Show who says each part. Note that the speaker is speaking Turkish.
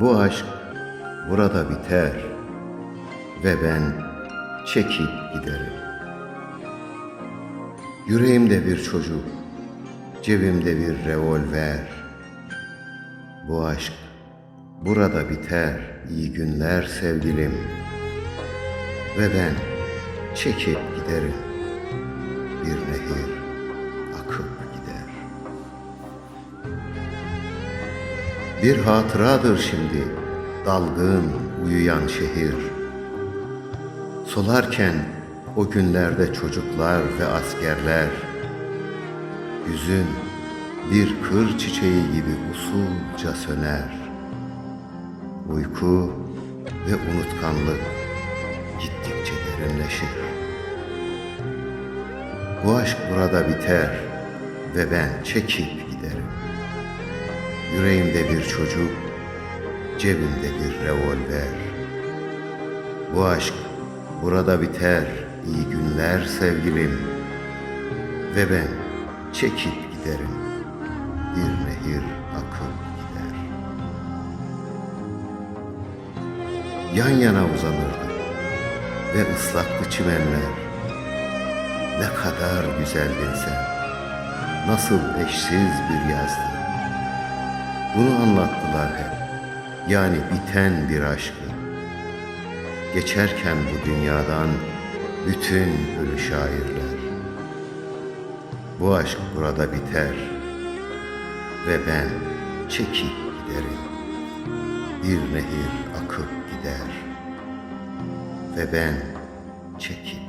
Speaker 1: Bu aşk burada biter ve ben çekip giderim. Yüreğimde bir çocuk, cebimde bir revolver. Bu aşk burada biter. İyi günler sevgilim. Ve ben çekip giderim. Bir hatıradır şimdi dalgın uyuyan şehir. Solarken o günlerde çocuklar ve askerler Yüzün bir kır çiçeği gibi usulca söner. Uyku ve unutkanlık gittikçe derinleşir. Bu aşk burada biter ve ben çekip. Yüreğimde bir çocuk, cebimde bir revolver. Bu aşk burada biter. İyi günler sevgilim. Ve ben çekip giderim. Bir nehir akıp gider. Yan yana uzanırdık ve ıslaktı çimenler. Ne kadar güzeldin sen. Nasıl eşsiz bir yazdı. Bunu anlattılar hep. Yani biten bir aşkı. Geçerken bu dünyadan bütün ölü şairler. Bu aşk burada biter ve ben çekip giderim. Bir nehir akıp gider ve ben çekip